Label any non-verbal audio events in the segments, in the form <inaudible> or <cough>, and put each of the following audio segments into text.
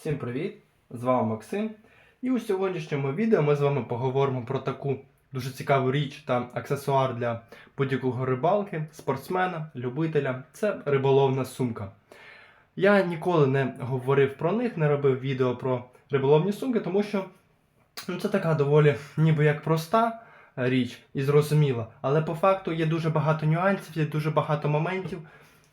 Всім привіт! З вами Максим. І у сьогоднішньому відео ми з вами поговоримо про таку дуже цікаву річ та аксесуар для будь-якого рибалки, спортсмена, любителя. Це риболовна сумка. Я ніколи не говорив про них, не робив відео про риболовні сумки, тому що ну, це така доволі ніби як проста е, річ і зрозуміла. Але по факту є дуже багато нюансів, є дуже багато моментів.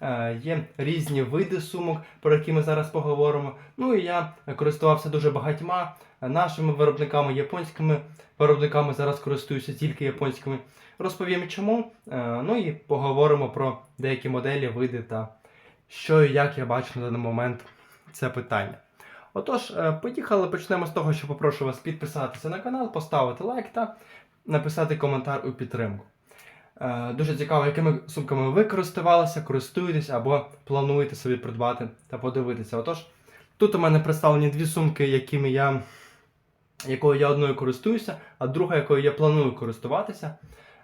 Е, Є різні види сумок, про які ми зараз поговоримо. Ну і я користувався дуже багатьма нашими виробниками, японськими виробниками. Зараз користуюся тільки японськими. Розповім чому. Е, Ну і поговоримо про деякі моделі, види та що і як я бачу на даний момент це питання. Отож, е, поїхали, почнемо з того, що попрошу вас підписатися на канал, поставити лайк та написати коментар у підтримку. Е, Дуже цікаво, якими сумками ви користувалися, користуєтесь або плануєте собі придбати та подивитися. Отож, тут у мене представлені дві сумки, якими я, якою я одною користуюся, а друга, якою я планую користуватися,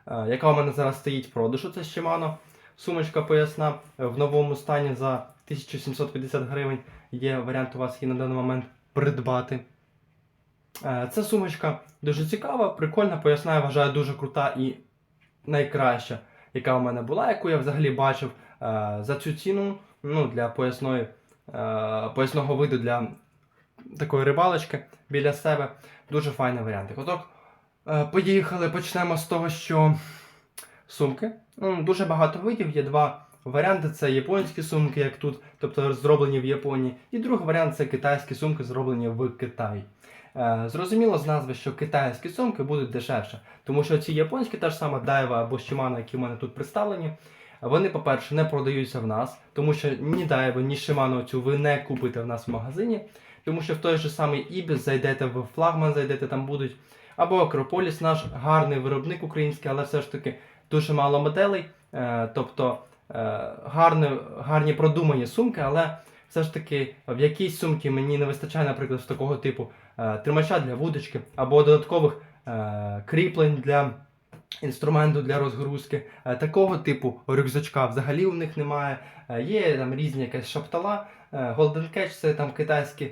е, яка у мене зараз стоїть в продажу. Це Shimano. Сумочка поясна е, в новому стані за 1750 гривень. Є варіант у вас її на даний момент придбати. Ця сумочка дуже цікава, прикольна, поясна, я вважаю, дуже крута і найкраща, яка в мене була, яку я взагалі бачив е, за цю ціну ну, для поясної, е, поясного виду для такої рибалочки біля себе. Дуже файний варіант. Отак, е, поїхали, почнемо з того, що сумки. Ну, дуже багато видів, є два варіанти: це японські сумки, як тут, тобто зроблені в Японії. І другий варіант це китайські сумки, зроблені в Китаї. Е, Зрозуміло з назви, що китайські сумки будуть дешевше, тому що ці японські, та ж сама Дайва або Shimano, які в мене тут представлені, вони, по-перше, не продаються в нас, тому що ні Daiwa, ні Shimano цю ви не купите в нас в магазині, тому що в той же самий Ibis зайдете в флагман, зайдете, там будуть. Або Акрополіс, наш гарний виробник український, але все ж таки дуже мало моделей. Е, тобто е, гарні, гарні продумані сумки, але все ж таки в якійсь сумці мені не вистачає, наприклад, такого типу тримача для вудочки або додаткових е, кріплень для інструменту для розгрузки. Е, такого типу рюкзачка взагалі у них немає. Е, є там різні якась шаптала. Е, Golden Catch це там китайські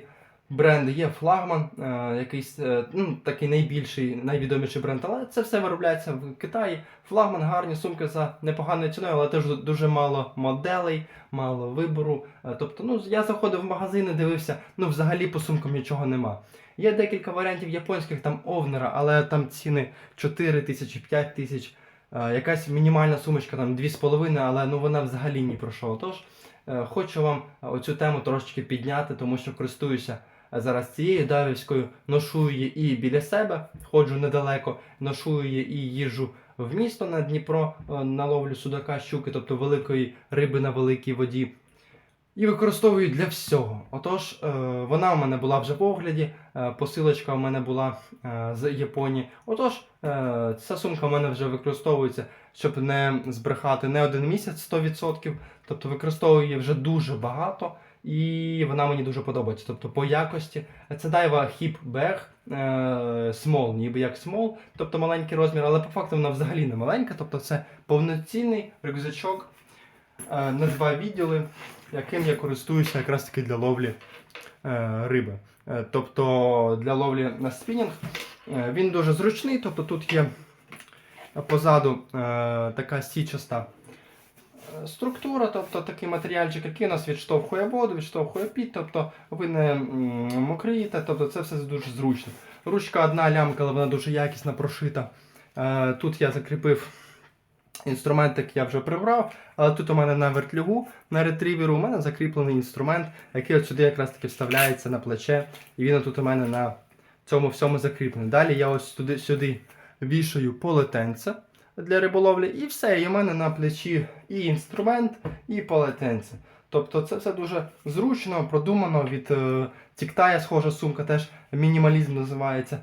бренди, є флагман, е, якийсь е, ну, такий найбільший, найвідоміший бренд, але це все виробляється в Китаї. Флагман, гарні сумки за непоганою ціною, але теж дуже мало моделей, мало вибору. Е, Тобто, ну, я заходив в магазини, дивився, ну взагалі по сумкам нічого нема. Є декілька варіантів японських, там овнера, але там ціни 4 тисячі, 5 тисяч. Якась мінімальна сумочка, там 2,5, але ну вона взагалі ні про що. Тож е, хочу вам оцю тему трошечки підняти, тому що користуюся зараз цією давівською, ношу її і біля себе, ходжу недалеко, ношу її і їжджу в місто на Дніпро е, на ловлю судака, щуки, тобто великої риби на великій воді. І використовую для всього. Отож, е, вона у мене була вже в огляді, е, посилочка у мене була з Японії. Отож, ця сумка у мене вже використовується, щоб не збрехати не один місяць 100%. Тобто використовую її вже дуже багато, і вона мені дуже подобається. Тобто по якості. Це Daiwa Hip Bag Small, ніби як Small, тобто маленький розмір, але по факту вона взагалі не маленька. Тобто це повноцінний рюкзачок е, на два відділи, яким я користуюся якраз таки для ловлі е, риби. Е, тобто для ловлі на спінінг. Він дуже зручний, тобто тут є позаду така січаста структура, тобто такий матеріальчик, який нас відштовхує воду, відштовхує під, тобто ви не мокрієте, тобто це все дуже зручно. Ручка одна лямка, але вона дуже якісно прошита. Е, Тут я закріпив інструментик, я вже прибрав, але тут у мене на вертлюгу, на ретріверу, у мене закріплений інструмент, який от сюди якраз таки вставляється на плече, і він тут у мене на цьому всьому закріплений. Далі я ось туди, сюди вішаю полотенце для риболовлі, і все, і у мене на плечі і інструмент, і полотенце. Тобто це все дуже зручно, продумано від е, Тіктая, схожа сумка, теж мінімалізм називається.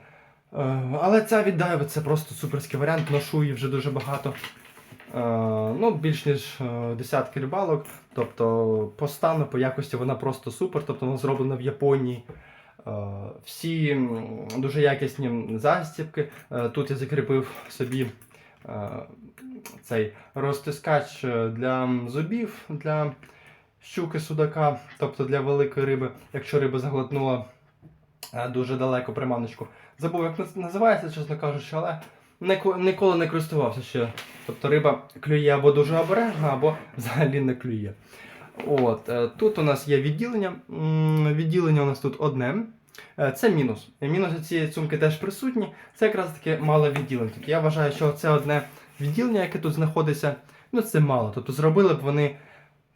Е, але ця від це просто суперський варіант, ношу її вже дуже багато. Е, ну, більш ніж е, десятки рибалок. Тобто по стану, по якості вона просто супер, тобто вона зроблена в Японії. Е, Всі дуже якісні застібки. Е, Тут я закріпив собі цей розтискач е, для зубів, для щуки судака, тобто для великої риби, якщо риба заглотнула е, дуже далеко приманочку. Забув, як називається, чесно кажучи, але ніколи не користувався ще. Тобто риба клює або дуже обережно, або взагалі не клює. От, е, тут у нас є відділення. Відділення у нас тут одне. Е, Це мінус. Мінуси цієї сумки теж присутні. Це якраз таки мало відділень. Тобто я вважаю, що це одне відділення, яке тут знаходиться, ну це мало. Тобто зробили б вони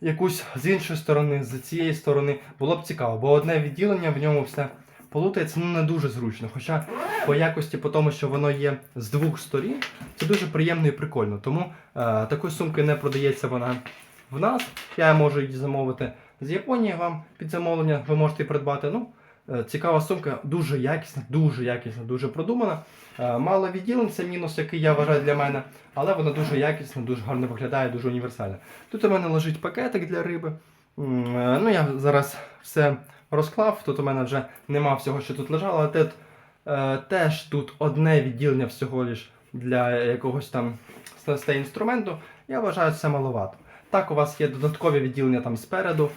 якусь з іншої сторони, з цієї сторони, було б цікаво, бо одне відділення в ньому все полутається ну, не дуже зручно. Хоча по якості, по тому, що воно є з двох сторін, це дуже приємно і прикольно. Тому е, такої сумки не продається вона в нас. Я можу її замовити з Японії вам під замовлення, ви можете її придбати. Ну, цікава сумка, дуже якісна, дуже якісна, дуже продумана. Е, мало відділень, це мінус, який я вважаю для мене, але вона дуже якісна, дуже гарно виглядає, дуже універсальна. Тут у мене лежить пакетик для риби. Е, Ну, я зараз все розклав. Тут у мене вже нема всього, що тут лежало, але тут, е, теж тут одне відділення всього лиш для якогось там інструменту. Я вважаю це маловато. Так, у вас є додаткові відділення там спереду, е,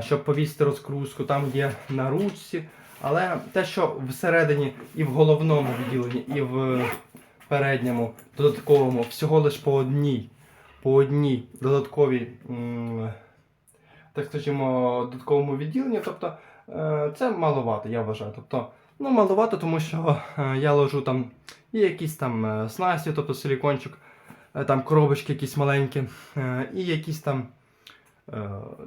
щоб повісити розкрузку, там є на ручці. Але те, що всередині і в головному відділенні, і в передньому додатковому всього лиш по одній, по одній додатковій, так скажімо, додатковому відділенні. Тобто е, це маловато, я вважаю. Тобто, ну, маловато, тому що е, я ложу там і якісь там е, снасті, тобто силікончик, е, там коробочки якісь маленькі, е, і якісь там е,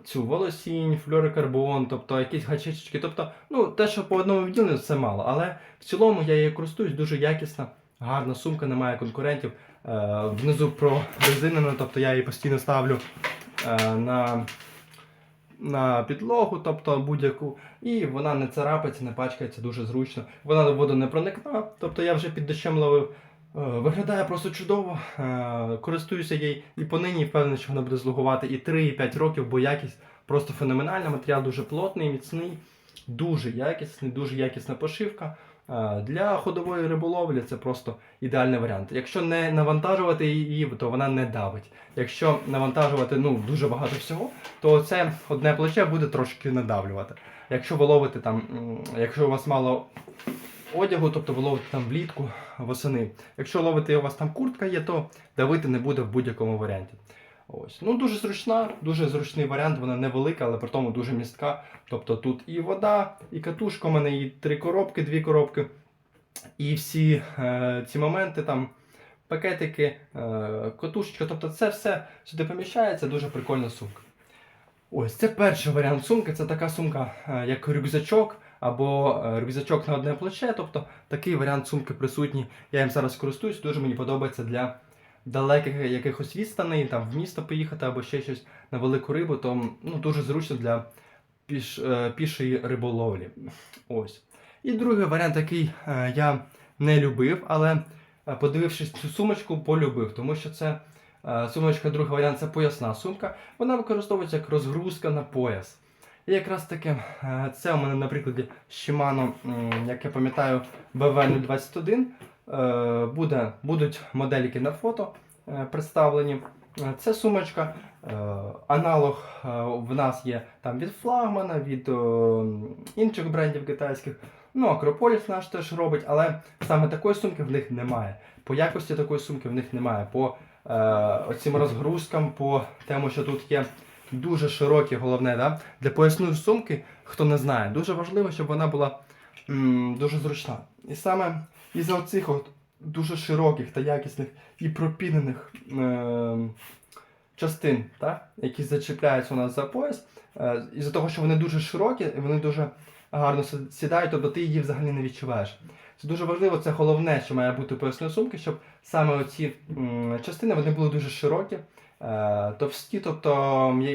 цю волосінь, флюорокарбон, тобто якісь гачечки. Тобто, ну, те, що по одному відділенню, це мало. Але в цілому я її користуюсь дуже якісна, гарна сумка, немає конкурентів. Е, внизу прорезинена, тобто я її постійно ставлю е, на, на підлогу, тобто будь-яку, і вона не царапається, не пачкається дуже зручно. Вона до воду не проникна, тобто я вже під дощем ловив. Е, Виглядає просто чудово. Е, Користуюся їй і понині впевнений, що вона буде слугувати і 3, і 5 років, бо якість просто феноменальна. Матеріал дуже плотний, міцний, дуже якісний, дуже якісна пошивка. Е, Для ходової риболовлі це просто ідеальний варіант. Якщо не навантажувати її, то вона не давить. Якщо навантажувати ну, дуже багато всього, то це одне плече буде трошки надавлювати. Якщо ви ловите там, якщо у вас мало одягу, тобто ви ловите там влітку, восени. Якщо ловите у вас там куртка є, то давити не буде в будь-якому варіанті. Ось. Ну, дуже зручна, дуже зручний варіант, вона невелика, але при тому дуже містка. Тобто тут і вода, і катушка, у мене і три коробки, дві коробки. І всі е, ці моменти там. Пакетики, е, катушечка, тобто це все сюди поміщається, дуже прикольна сумка. Ось це перший варіант сумки. Це така сумка, е, як рюкзачок або е, рюкзачок на одне плече. Тобто такий варіант сумки присутній. Я їм зараз користуюсь, дуже мені подобається для далеких якихось відстаней, там в місто поїхати або ще щось на велику рибу, то ну, дуже зручно для піш, е, пішої риболовлі. Ось. І другий варіант, який е, я не любив, але подивившись цю сумочку, полюбив, тому що це сумочка, другий варіант це поясна сумка. Вона використовується як розгрузка на пояс. І якраз таки е, це у мене на прикладі Shimano, як я пам'ятаю, BV021. Е, Буде, будуть модельки на фото е, представлені. Це сумочка. Аналог в нас є там від флагмана, від інших брендів китайських. Ну, Акрополіс наш теж робить, але саме такої сумки в них немає. По якості такої сумки в них немає. По е, оцим розгрузкам, по тому, що тут є дуже широкі, головне, да? для поясної сумки, хто не знає, дуже важливо, щоб вона була м, дуже зручна. І саме із-за оцих от дуже широких та якісних і пропінених е, частин, так? які зачіпляються у нас за пояс, е, із-за того, що вони дуже широкі, вони дуже гарно сідають, тобто ти її взагалі не відчуваєш. Це дуже важливо, це головне, що має бути поясної сумки, щоб саме оці м, частини вони були дуже широкі, товсті, тобто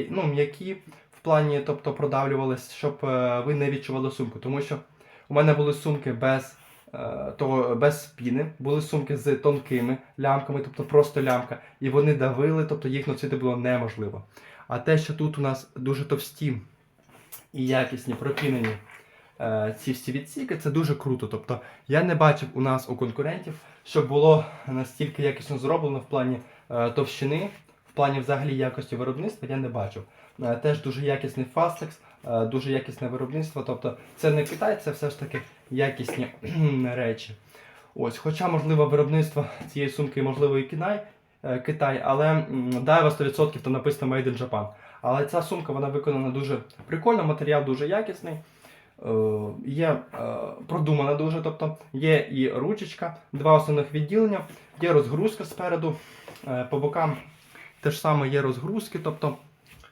ну, м'які в плані, тобто продавлювались, щоб е, ви не відчували сумку. Тому що у мене були сумки без, е, того, без спіни, були сумки з тонкими лямками, тобто просто лямка, і вони давили, тобто їх носити було неможливо. А те, що тут у нас дуже товсті і якісні пропінені е, ці всі відсіки, це дуже круто. Тобто я не бачив у нас у конкурентів, щоб було настільки якісно зроблено в плані е, товщини, в плані взагалі якості виробництва я не бачив. Е, Теж дуже якісний Fastex, е, дуже якісне виробництво. Тобто це не Китай, це все ж таки якісні <clears throat> речі. Ось, хоча, можливо, виробництво цієї сумки, можливо, і Китай, е, Китай, але Daiwa 100% там написано Made in Japan. Але ця сумка вона виконана дуже прикольно, матеріал дуже якісний. Є продумана дуже, тобто є і ручечка, два основних відділення, є розгрузка спереду, по бокам теж саме є розгрузки, тобто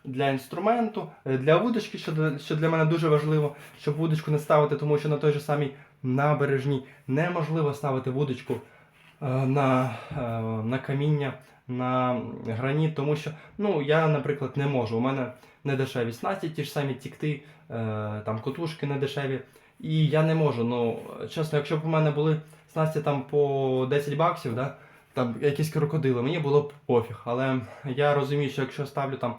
для інструменту, е, для вудочки, що, для- що для мене дуже важливо, щоб вудочку не ставити, тому що на той же самій набережній неможливо ставити вудочку е, на, е, на каміння, на граніт, тому що ну, я, наприклад, не можу. У мене не дешеві снасті, ті ж самі тікти, там котушки не дешеві. І я не можу. Ну, чесно, якщо б у мене були снасті там по 10 баксів, да, там якісь крокодили, мені було б пофіг. Але я розумію, що якщо ставлю там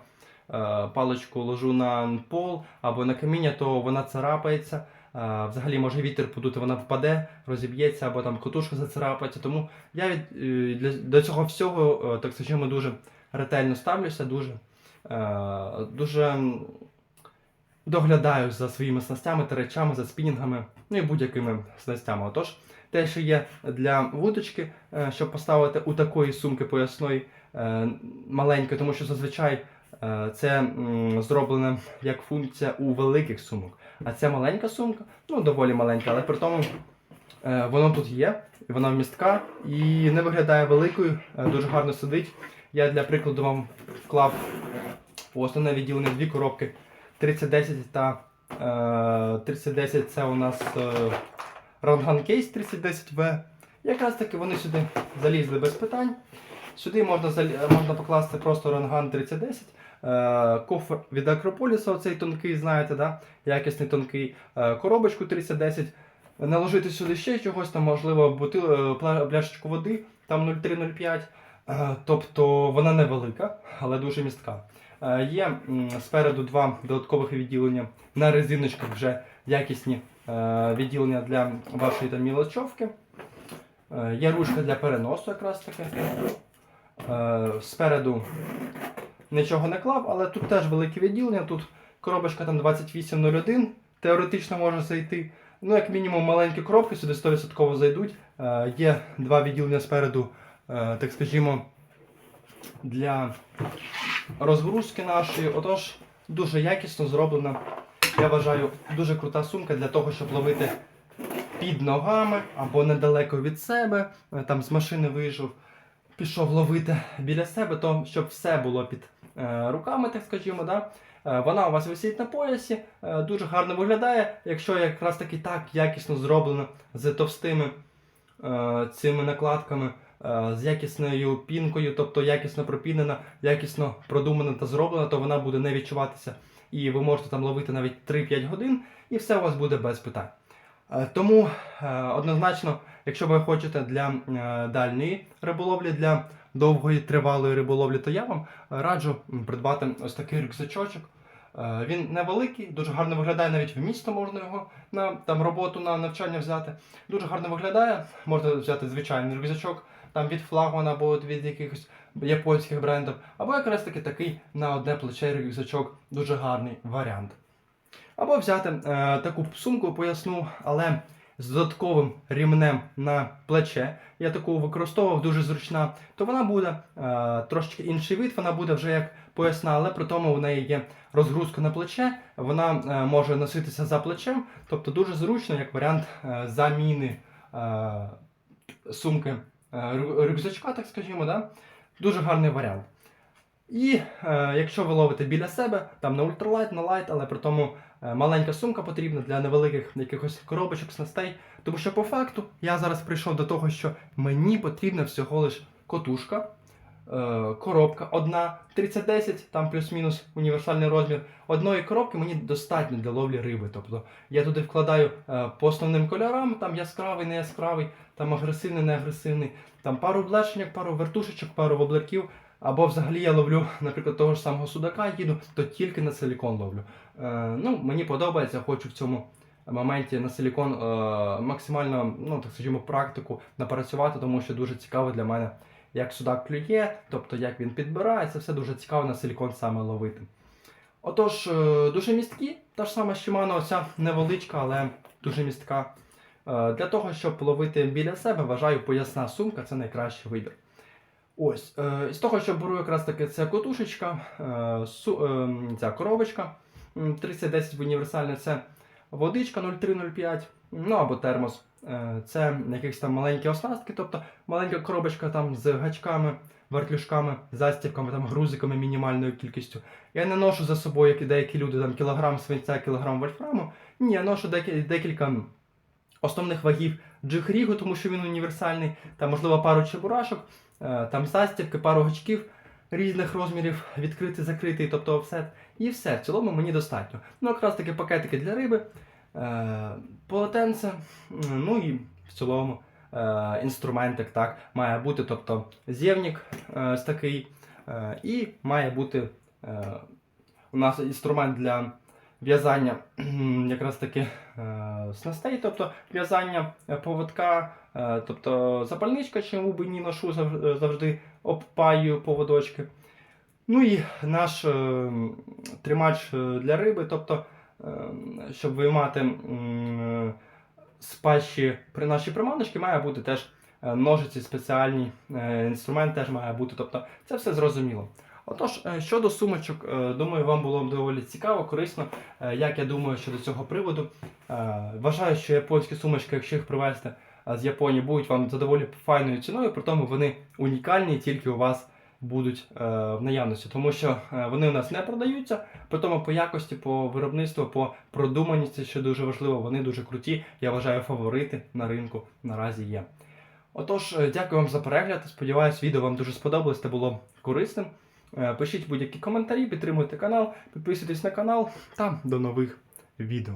е, паличку ложу на пол або на каміння, то вона царапається. Е, Взагалі може вітер подути, вона впаде, розіб'ється або там котушка зацарапається. Тому я від, е, для, до цього всього, так скажімо, дуже ретельно ставлюся, дуже, дуже доглядаю за своїми снастями та речами, за спінінгами, ну і будь-якими снастями. Отож, те, що є для вудочки, е, щоб поставити у такої сумки поясної е, маленької, тому що зазвичай е, це зроблено як функція у великих сумок. А ця маленька сумка, ну доволі маленька, але при тому воно тут є, вона вмістка і не виглядає великою, дуже гарно сидить. Я для прикладу вам вклав у основне відділення дві коробки 3010 та е, 3010 це у нас Rangan Case 3010V. Якраз таки вони сюди залізли без питань. Сюди можна, можна покласти просто Rangan 3010. Е, кофр від Акрополіса, оцей тонкий, знаєте, да? якісний тонкий, е, коробочку 3010. Наложити сюди ще чогось, там, можливо, бутил, е, пляшечку води, там 0,3-0,5. Е, Тобто вона невелика, але дуже містка. Є спереду два додаткових відділення на резиночках вже якісні відділення для вашої там мілочовки. Е, Є ручка для переносу якраз таки. Е, Спереду нічого не клав, але тут теж велике відділення. Тут коробочка там 2801, теоретично може зайти. Ну, як мінімум, маленькі коробки сюди 100% зайдуть. Е, Є два відділення спереду, е, так скажімо, для розгрузки нашої. Отож, дуже якісно зроблена. Я вважаю, дуже крута сумка для того, щоб ловити під ногами або недалеко від себе. Е, Там з машини вийшов, пішов ловити біля себе, то щоб все було під е, руками, так скажімо. Да? Е, Вона у вас висить на поясі, дуже гарно виглядає, якщо якраз таки так якісно зроблено з товстими цими накладками, з якісною пінкою, тобто якісно пропінена, якісно продумана та зроблена, то вона буде не відчуватися. І ви можете там ловити навіть 3-5 годин, і все у вас буде без питань. Е, Тому е, однозначно, якщо ви хочете для е, дальньої риболовлі, для довгої тривалої риболовлі, то я вам раджу придбати ось такий рюкзачочок. Він невеликий, дуже гарно виглядає, навіть в місто можна його на там, роботу на навчання взяти. Дуже гарно виглядає. Можна взяти звичайний рюкзачок там від флагмана або от від якихось японських брендів, або якраз таки такий на одне плече рюкзачок, дуже гарний варіант. Або взяти е, таку сумку поясну, але з додатковим рівнем на плече. Я таку використовував дуже зручна, то вона буде е, трошечки інший вид, вона буде вже як поясна, але при тому в неї є розгрузка на плече, вона е, може носитися за плечем, тобто дуже зручно як варіант е, заміни е, сумки рюкзачка, так скажімо. Да? Дуже гарний варіант. І е, якщо ви ловите біля себе, там на ультралайт, на лайт, але при тому е, маленька сумка потрібна для невеликих якихось коробочок, снастей. Тому що по факту я зараз прийшов до того, що мені потрібна всього лиш котушка, е, коробка одна, 3010, там плюс-мінус універсальний розмір. Одної коробки мені достатньо для ловлі риби. Тобто я туди вкладаю е, по основним кольорам, там яскравий, не яскравий, там агресивний, не агресивний, там пару блешеньок, пару вертушечок, пару воблерків. Або взагалі я ловлю, наприклад, того ж самого судака їду, то тільки на силікон ловлю. Е, ну, мені подобається, хочу в цьому моменті на силікон е, максимально, ну так скажімо, практику напрацювати, тому що дуже цікаво для мене як судак клює, тобто як він підбирає, це все дуже цікаво на силікон саме ловити. Отож, е, дуже місткі, та ж сама Shimano, оця невеличка, але дуже містка. Е, Для того, щоб ловити біля себе, вважаю, поясна сумка це найкращий вибір. Ось, е, з того, що беру якраз таки це котушечка, ця коробочка 3010 в універсальне, це водичка 0305, ну або термос. Е, Це якісь там маленькі оснастки, тобто маленька коробочка там з гачками, вертлюжками, застібками, там, грузиками мінімальною кількістю. Я не ношу за собою, як і деякі люди, там кілограм свинця, кілограм вольфраму. Ні, я ношу декі- декілька основних вагів джихрігу, тому що він універсальний, там, можливо, пару чебурашок, е, там застібки, пару гачків різних розмірів, відкритий, закритий, тобто офсет. І все, в цілому мені достатньо. Ну, якраз таки пакетики для риби, полотенце, ну і в цілому е, інструментик так, має бути, тобто зєвнік е, такий, е, і має бути е, у нас інструмент для в'язання якраз таки е, снастей, тобто в'язання е, поводка, е, тобто запальничка, чому би ні ношу е, завжди обпаю поводочки. Ну і наш е, тримач е, для риби, тобто, е, щоб виймати з пащі при нашій приманочці, має бути теж е, ножиці спеціальні, е, інструмент теж має бути. Тобто це все зрозуміло. Отож, е, щодо сумочок, думаю, вам було доволі цікаво, корисно, як я думаю щодо цього приводу. Вважаю, що японські сумочки, якщо їх привезти з Японії, будуть вам за доволі файною ціною, при тому вони унікальні, тільки у вас будуть е, в наявності, тому що е, вони у нас не продаються, при тому по якості, по виробництву, по продуманості, що дуже важливо, вони дуже круті. Я вважаю, фаворити на ринку наразі є. Отож, е, дякую вам за перегляд. Сподіваюсь, відео вам дуже сподобалось та було корисним. Е, Пишіть будь-які коментарі, підтримуйте канал, підписуйтесь на канал та до нових відео.